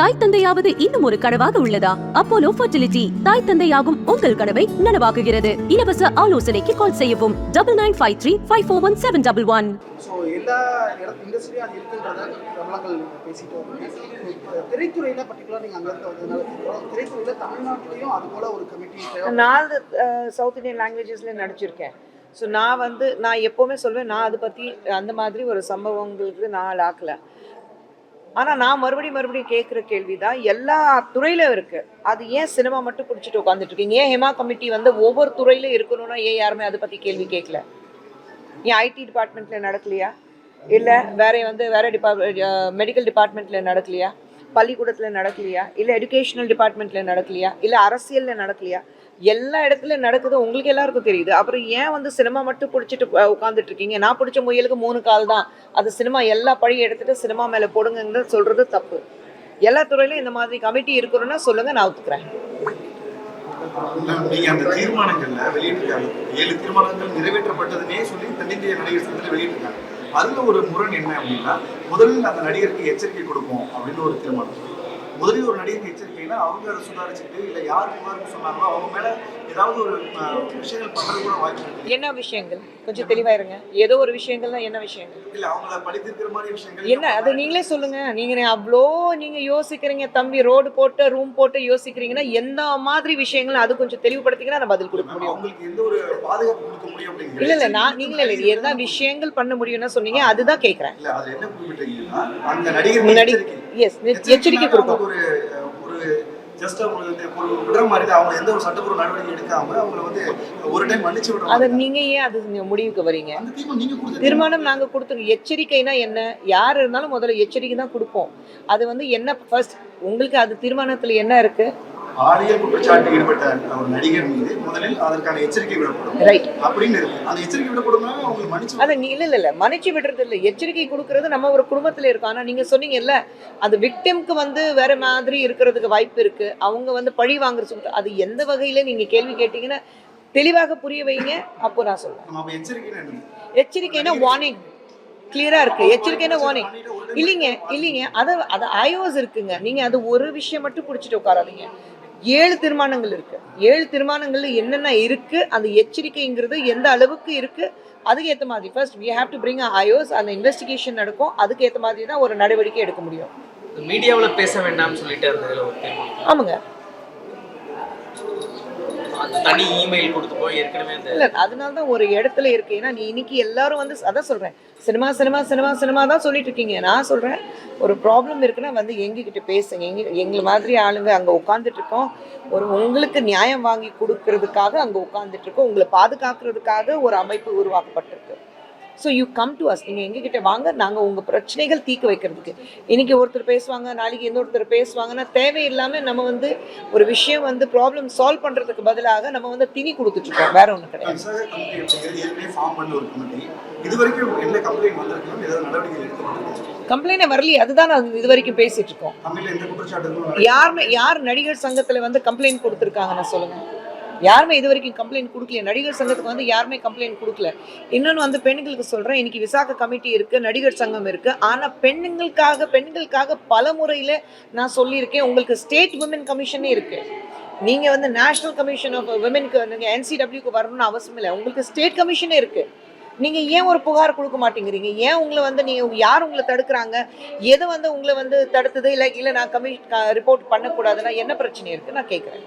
தாய் தந்தையாவது இன்னும் ஒரு கனவாக உள்ளதா? அப்போலோ ஃபர்டிலிட்டி தாய் தந்தையாகும் உங்கள் கனவை நனவாக்குகிறது. இலவச ஆலோசனைக்கு கால் செய்யவும். Double nine five three five four one seven double one so எல்லா இடத்து இண்டஸ்ட்ரியும் அது இருக்குன்றத பிரபலங்கள் பேசிட்டு வராங்க இப்போ திரைத்துறையில் பர்டிகுலர் நீங்கள் அங்கே இருக்க வந்ததுனால தெரியும். திரைத்துறையில் தமிழ்நாட்டிலையும் அது போல ஒரு கமிட்டி தேவை. நாலு சவுத் இந்தியன் லாங்குவேஜஸ்ல நடிச்சிருக்கேன். ஸோ நான் வந்து நான் எப்போவுமே சொல்வேன் நான் அதை பற்றி அந்த மாதிரி ஒரு சம்பவங்களுக்கு நான் ஆக்கல ஆனால் நான் மறுபடியும் மறுபடியும் கேட்குற கேள்வி தான் எல்லா துறையிலும் இருக்குது அது ஏன் சினிமா மட்டும் பிடிச்சிட்டு உட்காந்துட்டு இருக்கீங்க? ஏன் ஹெமா கமிட்டி வந்து ஒவ்வொரு துறையிலும் இருக்கணும்னா ஏன் யாருமே அதை பற்றி கேள்வி கேட்கல ஏன் ஐடி டிபார்ட்மெண்ட்டில் நடக்கலையா? இல்லை வேற வந்து வேற டிபார்ட் மெடிக்கல் டிபார்ட்மெண்ட்டில் நடக்கலையா? பள்ளிக்கூடத்தில் நடக்கலையா? இல்லை எஜுகேஷனல் டிபார்ட்மெண்ட்டில் நடக்கலையா? இல்லை அரசியலில் நடக்கலையா? எல்லா இடத்துலையும் நடக்குது உங்களுக்கு எல்லாருக்கும் தெரியுது. அப்புறம் ஏன் வந்து சினிமா மட்டும் பிடிச்சிட்டு உட்காந்துட்டு இருக்கீங்க? நான் பிடிச்ச முயலுக்கு மூணு கால் தான். அது சினிமா எல்லா பழியும் எடுத்துகிட்டு சினிமா மேலே போடுங்கன்னு சொல்கிறது தப்பு. எல்லா துறையிலும் இந்த மாதிரி கமிட்டி இருக்கணும்னா சொல்லுங்கள் நான் ஒத்துக்கிறேன். நீங்க அந்த தீர்மானங்கள்ல வெளியிட்டிருக்காங்க. ஏழு தீர்மானங்கள் நிறைவேற்றப்பட்டதுன்னே சொல்லி தென்னிந்திய நடிகர் சங்கத்தில் வெளியிட்டிருக்காங்க. அதுல ஒரு முரண் என்ன அப்படின்னா முதலில் அந்த நடிகருக்கு எச்சரிக்கை கொடுப்போம் அப்படின்னு ஒரு தீர்மானம். முதலில் ஒரு நடிகருக்கு எச்சரிக்கைனா அவங்க அதை சுதாரிச்சுட்டு இல்லை யார் புகார்னு சொன்னாங்களோ அவங்க மேல ஏதாவது ஒரு விஷயங்கள் பண்றது கூட வாய்ப்பு இருக்கு. என்ன விஷயங்கள்? கொஞ்சம் தெளிவா இருங்க. ஏதோ ஒரு விஷயங்கள்னா என்ன விஷயங்கள்? இல்ல அவங்கள படித்திருக்கிற மாதிரி விஷயங்கள் என்ன? அது நீங்களே சொல்லுங்க. நீங்க அவ்வளோ நீங்க யோசிக்கிறீங்க தம்பி ரோடு போட்டு ரூம் போட்டு யோசிக்கிறீங்கன்னா எந்த மாதிரி விஷயங்கள் அது கொஞ்சம் தெளிவுபடுத்திங்கன்னா நான் பதில் கொடுக்க முடியும். அவங்களுக்கு எந்த ஒரு பாதுகாப்பு கொடுக்க முடியும் இல்ல இல்ல நான் நீங்களே இல்லை. என்ன விஷயங்கள் பண்ண முடியும்னு சொன்னீங்க அதுதான் கேக்குறேன். இல்ல அதுல என்ன குறிப்பிட்டீங்கன்னா அந்த நடிகர் முன்னாடி எஸ் எச்சரிக்கை கொடுப்போம் ஒரு ஒரு ஜஸ்ட் அவங்க வந்து ஒரு விடுற மாதிரி தான். அவங்க எந்த ஒரு சட்டப்பூர்வ நடவடிக்கை எடுக்காம அவங்கள வந்து ஒரு டைம் மன்னிச்சு விடுற அதை. நீங்க ஏன் அது நீங்க முடிவுக்கு வரீங்க? தீர்மானம் நாங்க கொடுத்துருக்கோம். எச்சரிக்கைனா என்ன? யார் இருந்தாலும் முதல்ல எச்சரிக்கை தான் கொடுப்போம். அது வந்து என்ன ஃபர்ஸ்ட் உங்களுக்கு அது தீர்மானத்துல என்ன இருக்கு? பாலியல் குற்றச்சாட்டு ஈடுபட்ட ஒரு நடிகர் மீது முதலில் அதற்கான எச்சரிக்கை விடப்படும். ரைட் அப்படின்னு இருக்கு. அந்த எச்சரிக்கை விடப்படும்னா அவங்க மன்னிச்சு அதை நீ இல்ல இல்ல மன்னிச்சு விடுறது இல்ல. எச்சரிக்கை கொடுக்கறது நம்ம ஒரு குடும்பத்துல இருக்கோம் ஆனா நீங்க சொன்னீங்கல்ல அது விக்டிம்க்கு வந்து வேற மாதிரி இருக்கிறதுக்கு வாய்ப்பு இருக்கு. அவங்க வந்து பழி வாங்குற சொல்லிட்டு அது எந்த வகையில நீங்க கேள்வி கேட்டீங்கன்னா தெளிவாக புரிய வைங்க. அப்போ நான் சொல்றேன். எச்சரிக்கைன்னு வார்னிங் கிளியரா இருக்கு. எச்சரிக்கைனா வார்னிங் இல்லைங்க இல்லைங்க. அது அது ஐஓஸ் இருக்குங்க. நீங்க அது ஒரு விஷயம் மட்டும் பிடிச்சிட்டு உட்காராதீங்க. ஏழு தீர்மானங்கள் இருக்கு. ஏழு தீர்மானங்கள்ல என்னென்ன இருக்கு அந்த எச்சரிக்கைங்கிறது எந்த அளவுக்கு இருக்கு அதுக்கு ஏற்ற மாதிரி. First we have to bring a IOs அந்த இன்வெஸ்டிகேஷன் நடக்கும். அதுக்கு ஏற்ற மாதிரி தான் ஒரு நடவடிக்கை எடுக்க முடியும். மீடியாவில் பேச வேண்டாம்னு சொல்லிட்டு ஆமாங்க. தனி இமெயில் கொடுத்து போய் ஏற்கனவே அந்த இல்ல அதனால தான் ஒரு இடத்துல இருக்கு. ஏன்னா நீ இன்னைக்கு எல்லாரும் வந்து அதான் சொல்றேன். சினிமா சினிமா சினிமா சினிமா தான் சொல்லிட்டு இருக்கீங்க. நான் சொல்றேன் ஒரு ப்ராப்ளம் இருக்குன்னா வந்து எங்ககிட்ட பேசுங்க. எங்க எங்களை மாதிரி ஆளுங்க அங்க உட்காந்துட்டு இருக்கோம். ஒரு உங்களுக்கு நியாயம் வாங்கி கொடுக்கறதுக்காக அங்க உட்காந்துட்டு இருக்கோம். உங்களை பாதுகாக்கிறதுக்காக ஒரு அமைப்பு உருவாக்கப்பட்டிருக்கு. So you come to us நீங்கள் எங்ககிட்ட வாங்க நாங்கள் உங்கள் பிரச்சனைகள் தீர்க்க வைக்கிறதுக்கு. இன்னைக்கு ஒருத்தர் பேசுவாங்க நாளைக்கு இன்னொருத்தர் பேசுவாங்கன்னா தேவையில்லாமல் நம்ம வந்து ஒரு விஷயம் வந்து ப்ராப்ளம் சால்வ் பண்ணுறதுக்கு பதிலாக நம்ம வந்து திணி கொடுத்துட்ருக்கோம். வேற ஒன்றும் கிடையாது. கம்ப்ளைண்ட் வரலையே. அதுதான் நான் இது வரைக்கும் பேசிட்டு இருக்கோம் யாருமே யார் நடிகர் சங்கத்துல வந்து கம்ப்ளைண்ட் கொடுத்துருக்காங்கன்னு சொல்லுங்க. யாருமே இது வரைக்கும் கம்ப்ளைண்ட் கொடுக்கல நடிகர் சங்கத்துக்கு வந்து யாருமே கம்ப்ளைண்ட் கொடுக்கல. இன்னொன்று வந்து பெண்களுக்கு சொல்கிறேன் இன்னைக்கு விசாக கமிட்டி இருக்குது நடிகர் சங்கம் இருக்குது ஆனால் பெண்களுக்காக பெண்களுக்காக பல முறையில் நான் சொல்லியிருக்கேன். உங்களுக்கு ஸ்டேட் உமன் கமிஷனே இருக்குது நீங்கள் வந்து நேஷனல் கமிஷன் ஆஃப் விமென்க்கு நீங்கள் என்சிடபிள்யூக்கு வரணும்னு அவசியம் இல்லை. உங்களுக்கு ஸ்டேட் கமிஷனே இருக்குது நீங்கள் ஏன் ஒரு புகார் கொடுக்க மாட்டேங்கிறீங்க? ஏன் உங்களை வந்து நீங்கள் யார் உங்களை தடுக்கிறாங்க? எது வந்து உங்களை வந்து தடுத்தது? இல்லை இல்லை நான் கமி ரிப்போர்ட் பண்ணக்கூடாதுன்னா என்ன பிரச்சனை இருக்குது நான் கேட்குறேன்